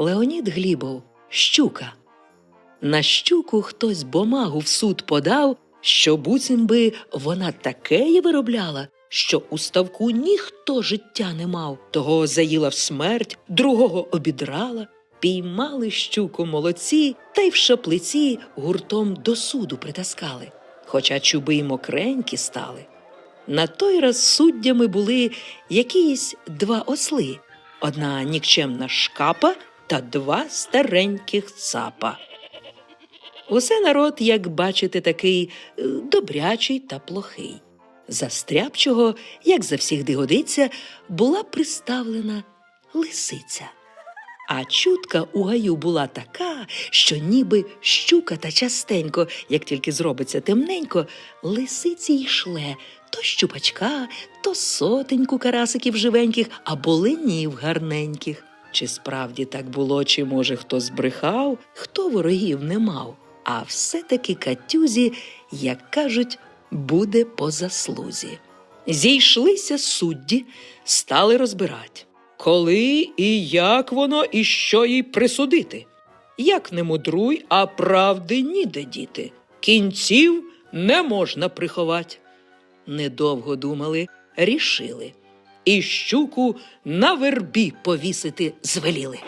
Леонід Глібов, щука. На щуку хтось бумагу в суд подав, що буцім би вона такеє виробляла, що у ставку ніхто життя не мав. Того заїла в смерть, другого обідрала, піймали щуку молодці та й в шаплиці гуртом до суду притаскали, хоча чуби й мокренькі стали. На той раз суддями були якісь два осли, одна нікчемна шкапа та два стареньких цапа. Усе народ, як бачите, такий е, добрячий та плохий. За стряпчого, як завсігди годиться, була приставлена лисиця. А чутка у гаю була така, що ніби щука та частенько, як тільки зробиться темненько, лисиці й шле то щупачка, то сотеньку карасиків живеньких, або ленів гарненьких. Чи справді так було, чи може хто збрехав, хто ворогів не мав, а все-таки катюзі, як кажуть, буде по заслузі. Зійшлися судді, стали розбирать, коли і як воно, і що їй присудити. Як не мудруй, а правди ніде діти. Кінців не можна приховати. Недовго думали, рішили. І щуку на вербі повісити звеліли.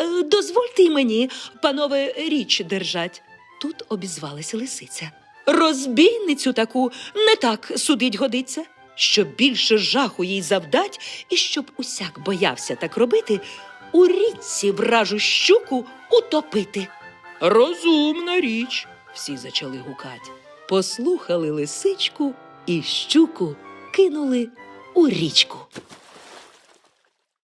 «Е, Дозвольте й мені, панове, річ держать. Тут обізвалася лисиця. Розбійницю таку не так судить годиться, щоб більше жаху їй завдать, і щоб усяк боявся так робити, у річці вражу щуку утопити. Розумна річ, всі зачали гукать. Послухали лисичку і щуку кинули у річку.